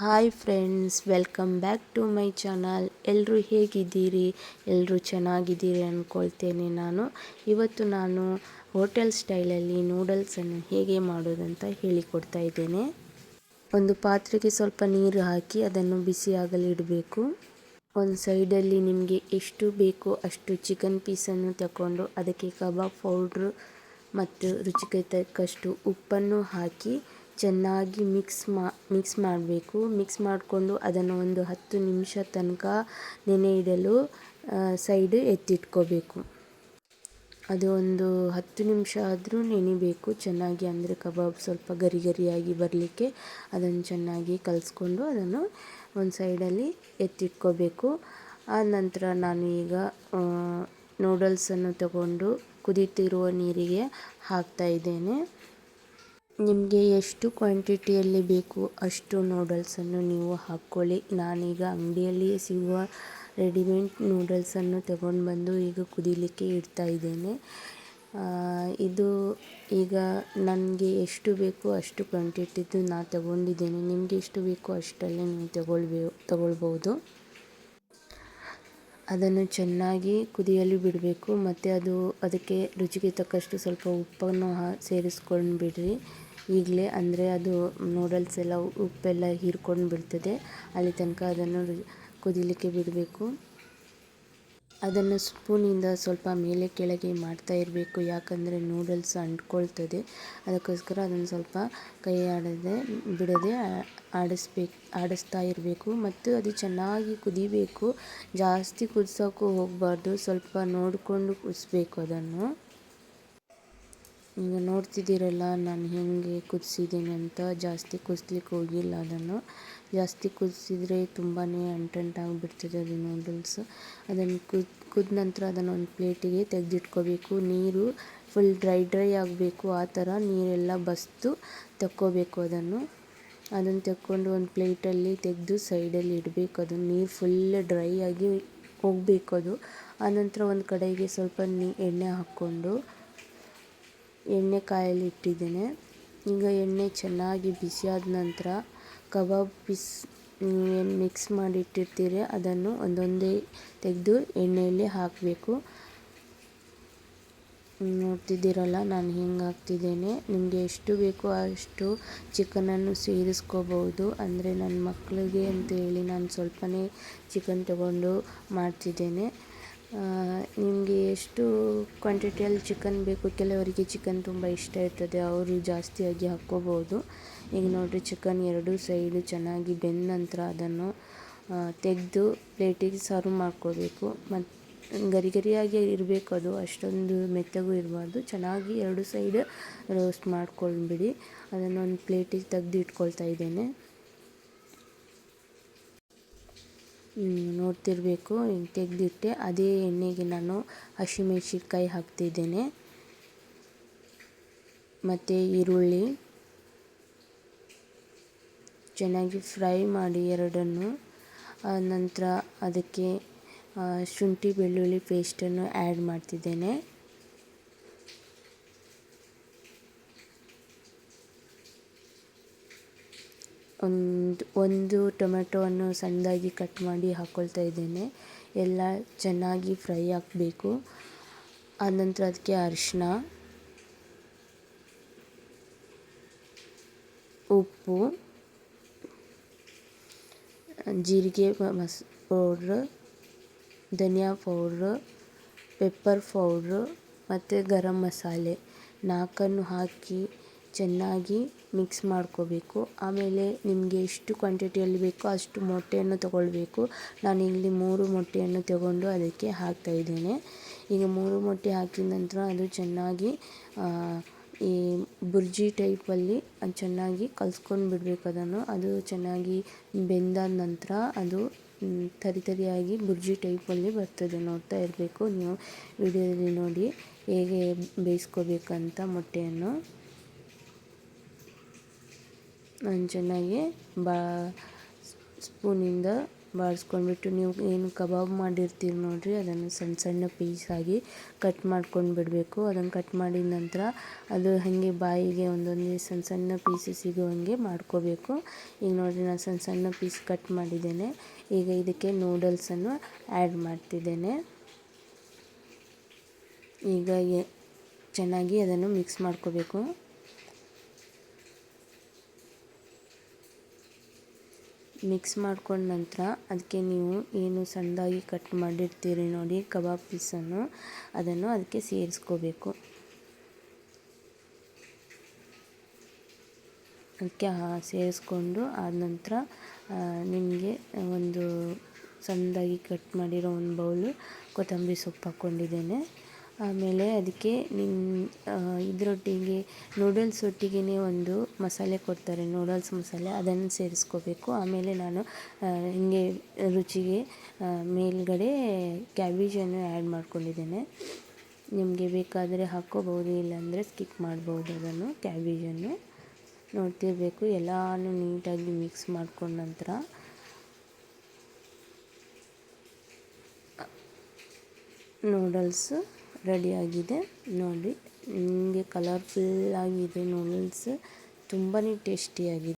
Hi friends, welcome back to my channel. ಎಲ್ಲರೂ ಹೇಗಿದ್ದೀರಿ? ಎಲ್ಲರೂ ಚೆನ್ನಾಗಿದ್ದೀರಿ ಅಂದ್ಕೊಳ್ತೇನೆ ನಾನು. ಇವತ್ತು ನಾನು ಹೋಟೆಲ್ ಸ್ಟೈಲಲ್ಲಿ ನೂಡಲ್ಸನ್ನು ಹೇಗೆ ಮಾಡೋದಂತ ಹೇಳಿಕೊಡ್ತಾ ಇದ್ದೇನೆ. ಒಂದು ಪಾತ್ರೆಗೆ ಸ್ವಲ್ಪ ನೀರು ಹಾಕಿ ಅದನ್ನು ಬಿಸಿಯಾಗಲಿಡಬೇಕು ಒಂದು ಸೈಡಲ್ಲಿ ನಿಮಗೆ ಎಷ್ಟು ಬೇಕೋ ಅಷ್ಟು ಚಿಕನ್ ಪೀಸನ್ನು ತಗೊಂಡು ಅದಕ್ಕೆ ಕಬಾಬ್ ಪೌಡ್ರು ಮತ್ತು ರುಚಿಗೆ ತಕ್ಕಷ್ಟು ಉಪ್ಪನ್ನು ಹಾಕಿ ಚೆನ್ನಾಗಿ ಮಿಕ್ಸ್ ಮಾ ಮಿಕ್ಸ್ ಮಾಡಬೇಕು. ಮಿಕ್ಸ್ ಮಾಡಿಕೊಂಡು ಅದನ್ನು ಒಂದು ಹತ್ತು ನಿಮಿಷ ತನಕ ನೆನೆ ಇಡಲು ಸೈಡ್ ಎತ್ತಿಟ್ಕೋಬೇಕು. ಅದು ಒಂದು ಹತ್ತು ನಿಮಿಷ ಆದರೂ ನೆನಿಬೇಕು. ಚೆನ್ನಾಗಿ ಅಂದರೆ ಕಬಾಬ್ ಸ್ವಲ್ಪ ಗರಿ ಗರಿಯಾಗಿ ಬರಲಿಕ್ಕೆ ಅದನ್ನು ಚೆನ್ನಾಗಿ ಕಲಿಸ್ಕೊಂಡು ಅದನ್ನು ಒಂದು ಸೈಡಲ್ಲಿ ಎತ್ತಿಟ್ಕೋಬೇಕು. ಆ ನಂತರ ನಾನು ಈಗ ನೂಡಲ್ಸನ್ನು ತಗೊಂಡು ಕುದೀತಿರುವ ನೀರಿಗೆ ಹಾಕ್ತಾ ಇದ್ದೇನೆ. ನಿಮಗೆ ಎಷ್ಟು ಕ್ವಾಂಟಿಟಿಯಲ್ಲಿ ಬೇಕು ಅಷ್ಟು ನೂಡಲ್ಸನ್ನು ನೀವು ಹಾಕ್ಕೊಳ್ಳಿ. ನಾನೀಗ ಅಂಗಡಿಯಲ್ಲಿ ಸಿಗುವ ರೆಡಿಮೇಡ್ ನೂಡಲ್ಸನ್ನು ತಗೊಂಡು ಬಂದು ಈಗ ಕುದೀಲಿಕ್ಕೆ ಇಡ್ತಾ ಇದ್ದೇನೆ. ಇದು ಈಗ ನನಗೆ ಎಷ್ಟು ಬೇಕು ಅಷ್ಟು ಕ್ವಾಂಟಿಟಿದು ನಾನು ತಗೊಂಡಿದ್ದೇನೆ. ನಿಮಗೆ ಎಷ್ಟು ಬೇಕೋ ಅಷ್ಟಲ್ಲೇ ನೀವು ತಗೊಳ್ಬೇ, ತಗೊಳ್ಬೋದು. ಅದನ್ನು ಚೆನ್ನಾಗಿ ಕುದಿಯಲು ಬಿಡಬೇಕು. ಮತ್ತು ಅದು ಅದಕ್ಕೆ ರುಚಿಗೆ ತಕ್ಕಷ್ಟು ಸ್ವಲ್ಪ ಉಪ್ಪನ್ನು ಸೇರಿಸ್ಕೊಂಡು ಬಿಡಿರಿ ಈಗಲೇ ಅಂದರೆ ಅದು ನೂಡಲ್ಸ್ ಎಲ್ಲ ಉಪ್ಪೆಲ್ಲ ಹೀರ್ಕೊಂಡು ಬಿಡ್ತದೆ. ಅಲ್ಲಿ ತನಕ ಅದನ್ನು ಕುದಿಲಿಕ್ಕೆ ಬಿಡಬೇಕು. ಅದನ್ನು ಸ್ಪೂನಿಂದ ಸ್ವಲ್ಪ ಮೇಲೆ ಕೆಳಗೆ ಮಾಡ್ತಾ ಇರಬೇಕು. ಯಾಕಂದರೆ ನೂಡಲ್ಸ್ ಅಂಟ್ಕೊಳ್ತದೆ. ಅದಕ್ಕೋಸ್ಕರ ಅದನ್ನು ಸ್ವಲ್ಪ ಕೈ ಆಡದೆ, ಬಿಡದೆ ಆಡಿಸ್ಬೇಕು, ಆಡಿಸ್ತಾ ಇರಬೇಕು. ಮತ್ತು ಅದು ಚೆನ್ನಾಗಿ ಕುದಿಬೇಕು. ಜಾಸ್ತಿ ಕುದಿಸೋಕ್ಕೂ ಹೋಗಬಾರ್ದು. ಸ್ವಲ್ಪ ನೋಡಿಕೊಂಡು ಕುದಿಸ್ಬೇಕು ಅದನ್ನು. ಈಗ ನೋಡ್ತಿದ್ದೀರಲ್ಲ, ನಾನು ಹೇಗೆ ಕುದಿಸಿದ್ದೀನಿ ಅಂತ. ಜಾಸ್ತಿ ಕುದಿಸ್ಲಿಕ್ಕೆ ಹೋಗಿಲ್ಲ ಅದನ್ನು. ಜಾಸ್ತಿ ಕುದಿಸಿದ್ರೆ ತುಂಬಾ ಅಂಟಂಟಾಗಿಬಿಡ್ತದೆ ಅದು ನೂಡಲ್ಸ್ ಅದನ್ನು ಕುದ್ ನಂತರ ಅದನ್ನು ಒಂದು ಪ್ಲೇಟಿಗೆ ತೆಗೆದಿಟ್ಕೋಬೇಕು. ನೀರು ಫುಲ್ ಡ್ರೈ ಡ್ರೈ ಆಗಬೇಕು. ಆ ಥರ ನೀರೆಲ್ಲ ಬಸ್ದು ತಕ್ಕೋಬೇಕು ಅದನ್ನು. ಅದನ್ನು ತಕ್ಕೊಂಡು ಒಂದು ಪ್ಲೇಟಲ್ಲಿ ತೆಗೆದು ಸೈಡಲ್ಲಿ ಇಡಬೇಕು ಅದನ್ನು ನೀರು ಫುಲ್ ಡ್ರೈ ಆಗಿ ಹೋಗಬೇಕು ಅದು. ಆನಂತರ ಒಂದು ಕಡೆಗೆ ಸ್ವಲ್ಪ ನೀ, ಎಣ್ಣೆ ಹಾಕ್ಕೊಂಡು ಎಣ್ಣೆ ಕಾಯಲ್ಲಿ ಇಟ್ಟಿದ್ದೇನೆ. ಈಗ ಎಣ್ಣೆ ಚೆನ್ನಾಗಿ ಬಿಸಿಯಾದ ನಂತರ ಕಬಾಬ್ ಪೀಸ್ ಏನು ಮಿಕ್ಸ್ ಮಾಡಿ ಇಟ್ಟಿರ್ತೀರಿ. ಅದನ್ನು ಒಂದೊಂದೇ ತೆಗೆದು ಎಣ್ಣೆಯಲ್ಲಿ ಹಾಕಬೇಕು. ನೋಡ್ತಿದ್ದೀರಲ್ಲ, ನಾನು ಹಿಂಗೆ ಹಾಕ್ತಿದ್ದೇನೆ. ನಿಮಗೆ ಎಷ್ಟು ಬೇಕೋ ಅಷ್ಟು ಚಿಕನನ್ನು ಸೇರಿಸ್ಕೋಬೋದು. ಅಂದರೆ ನನ್ನ ಮಕ್ಕಳಿಗೆ ಅಂತೇಳಿ ನಾನು ಸ್ವಲ್ಪನೇ ಚಿಕನ್ ತಗೊಂಡು ಮಾಡ್ತಿದ್ದೇನೆ. ನಿಮಗೆ ಎಷ್ಟು ಕ್ವಾಂಟಿಟಿಯಲ್ಲಿ ಚಿಕನ್ ಬೇಕು? ಕೆಲವರಿಗೆ ಚಿಕನ್ ತುಂಬ ಇಷ್ಟ ಇರ್ತದೆ. ಅವರು ಜಾಸ್ತಿಯಾಗಿ ಹಾಕ್ಕೋಬೋದು. ಈಗ ನೋಡಿರಿ ಚಿಕನ್ ಎರಡೂ ಸೈಡು ಚೆನ್ನಾಗಿ ಬೆಂದ ನಂತರ ಅದನ್ನು ತೆಗೆದು ಪ್ಲೇಟಿಗೆ ಸರ್ವ್ ಮಾಡ್ಕೋಬೇಕು. ಮತ್ತು ಗರಿ ಗರಿಯಾಗಿ ಇರಬೇಕು ಅದು. ಅಷ್ಟೊಂದು ಮೆತ್ತಗೂ ಇರಬಾರ್ದು. ಚೆನ್ನಾಗಿ ಎರಡು ಸೈಡ್ ರೋಸ್ಟ್ ಮಾಡ್ಕೊಂಡ್ಬಿಡಿ ಅದನ್ನು ಒಂದು ಪ್ಲೇಟಿಗೆ ತೆಗ್ದು ಇಟ್ಕೊಳ್ತಾ ಇದ್ದೇನೆ. ನೋಡ್ತಿರಬೇಕು. ತೆಗೆದಿಟ್ಟೆ. ಅದೇ ಎಣ್ಣೆಗೆ ನಾನು ಹಸಿಮೆಣ್ಸಿನ್ಕಾಯಿ ಹಾಕ್ತಿದ್ದೇನೆ. ಮತ್ತು ಈರುಳ್ಳಿ. ಚೆನ್ನಾಗಿ ಫ್ರೈ ಮಾಡಿ ಎರಡನ್ನು. ನಂತರ ಅದಕ್ಕೆ ಶುಂಠಿ ಬೆಳ್ಳುಳ್ಳಿ ಪೇಸ್ಟನ್ನು ಆ್ಯಡ್ ಮಾಡ್ತಿದ್ದೇನೆ. ಒಂದು ಒಂದು ಟೊಮೆಟೊವನ್ನು ಸಣ್ಣದಾಗಿ ಕಟ್ ಮಾಡಿ ಹಾಕ್ಕೊಳ್ತಾ ಇದ್ದೇನೆ. ಎಲ್ಲ ಚೆನ್ನಾಗಿ ಫ್ರೈ ಆಗಬೇಕು. ಆನಂತರ ಅದಕ್ಕೆ ಅರಿಶಿನ ಉಪ್ಪು, ಜೀರಿಗೆ ಮಸ್, ಪೌಡ್ರ್, ಧನಿಯಾ ಪೌಡ್ರ್, ಪೆಪ್ಪರ್ ಪೌಡ್ರ್ ಮತ್ತು ಗರಂ ಮಸಾಲೆ ನಾಲ್ಕನ್ನು ಹಾಕಿ ಚೆನ್ನಾಗಿ ಮಿಕ್ಸ್ ಮಾಡ್ಕೋಬೇಕು. ಆಮೇಲೆ ನಿಮಗೆ ಎಷ್ಟು ಕ್ವಾಂಟಿಟಿಯಲ್ಲಿ ಬೇಕೋ ಅಷ್ಟು ಮೊಟ್ಟೆಯನ್ನು ತಗೊಳ್ಬೇಕು. ನಾನು ಇಲ್ಲಿ ಮೂರು ಮೊಟ್ಟೆಯನ್ನು ತಗೊಂಡು ಅದಕ್ಕೆ ಹಾಕ್ತಾಯಿದ್ದೇನೆ ಈಗ ಮೂರು ಮೊಟ್ಟೆ ಹಾಕಿದ ನಂತರ ಅದು ಚೆನ್ನಾಗಿ ಈ ಬುರ್ಜಿ ಟೈಪಲ್ಲಿ ಅದು ಚೆನ್ನಾಗಿ ಕಲ್ಸ್ಕೊಂಡು ಬಿಡಬೇಕು ಅದನ್ನು. ಅದು ಚೆನ್ನಾಗಿ ಬೆಂದಾದ ನಂತರ ಅದು ತರಿ ತರಿಯಾಗಿ ಬುರ್ಜಿ ಟೈಪಲ್ಲಿ ಬರ್ತದೆ ನೋಡ್ತಾ ಇರಬೇಕು ನೀವು. ವಿಡಿಯೋದಲ್ಲಿ ನೋಡಿ ಹೇಗೆ ಬೇಯಿಸ್ಕೋಬೇಕಂತ ಮೊಟ್ಟೆಯನ್ನು. ನಾನು ಚೆನ್ನಾಗಿ ಬಾ ಸ್ಪೂನಿಂದ ಬಾಡಿಸ್ಕೊಂಡ್ಬಿಟ್ಟು ನೀವು ಏನು ಕಬಾಬ್ ಮಾಡಿರ್ತೀರಿ ನೋಡಿರಿ, ಅದನ್ನು ಸಣ್ಣ ಸಣ್ಣ ಪೀಸಾಗಿ ಕಟ್ ಮಾಡ್ಕೊಂಡು ಬಿಡಬೇಕು. ಅದನ್ನು ಕಟ್ ಮಾಡಿದ ನಂತರ ಅದು ಹಾಗೆ ಬಾಯಿಗೆ ಒಂದೊಂದೇ ಸಣ್ಣ ಸಣ್ಣ ಪೀಸಸ್ ಸಿಗುವಂಗೆ ಮಾಡ್ಕೋಬೇಕು. ಈಗ ನೋಡಿರಿ ನಾನು ಸಣ್ಣ ಸಣ್ಣ ಪೀಸ್ ಕಟ್ ಮಾಡಿದ್ದೇನೆ. ಈಗ ಇದಕ್ಕೆ ನೂಡಲ್ಸನ್ನು ಆ್ಯಡ್ ಮಾಡ್ತಿದ್ದೇನೆ. ಈಗ ಚೆನ್ನಾಗಿ ಅದನ್ನು ಮಿಕ್ಸ್ ಮಾಡ್ಕೋಬೇಕು. ಮಿಕ್ಸ್ ಮಾಡ್ಕೊಂಡ ನಂತರ ಅದಕ್ಕೆ ನೀವು ಏನು ಸಣ್ಣದಾಗಿ ಕಟ್ ಮಾಡಿರ್ತೀರಿ ನೋಡಿ, ಕಬಾಬ್ ಪೀಸನ್ನು ಅದನ್ನು ಅದಕ್ಕೆ ಸೇರಿಸ್ಕೋಬೇಕು. ಅದಕ್ಕೆ ಸೇರಿಸ್ಕೊಂಡು ಆದ ನಂತರ ನಿಮಗೆ ಒಂದು ಸಣ್ಣದಾಗಿ ಕಟ್ ಮಾಡಿರೋ ಒಂದು ಬೌಲು ಕೊತ್ತಂಬರಿ ಸೊಪ್ಪು ಹಾಕ್ಕೊಂಡಿದ್ದೇನೆ. ಆಮೇಲೆ ಅದಕ್ಕೆ ನಿಮ್ಮ ಇದರೊಟ್ಟಿಗೆ ನೂಡಲ್ಸ್ ಒಟ್ಟಿಗೆ ಒಂದು ಮಸಾಲೆ ಕೊಡ್ತಾರೆ, ನೂಡಲ್ಸ್ ಮಸಾಲೆ. ಅದನ್ನು ಸೇರಿಸ್ಕೋಬೇಕು. ಆಮೇಲೆ ನಾನು ಹಿಂಗೆ ರುಚಿಗೆ ಮೇಲುಗಡೆ ಕ್ಯಾಬೇಜನ್ನು ಆ್ಯಡ್ ಮಾಡ್ಕೊಂಡಿದ್ದೇನೆ. ನಿಮಗೆ ಬೇಕಾದರೆ ಹಾಕ್ಕೋಬೋದು, ಇಲ್ಲಾಂದರೆ ಸ್ಕಿಪ್ ಮಾಡ್ಬೋದು ಅದನ್ನು, ಕ್ಯಾಬೇಜನ್ನು. ನೋಡ್ತಿರಬೇಕು, ಎಲ್ಲನೂ ನೀಟಾಗಿ ಮಿಕ್ಸ್ ಮಾಡ್ಕೊಂಡ ನಂತರ. ನೂಡಲ್ಸ್ ರೆಡಿಯಾಗಿದೆ. ನೋಡಿ ನಿಮಗೆ ಕಲರ್ಫುಲ್ಲಾಗಿದೆ ನೂಡಲ್ಸ್ ತುಂಬಾ ಟೇಸ್ಟಿಯಾಗಿದೆ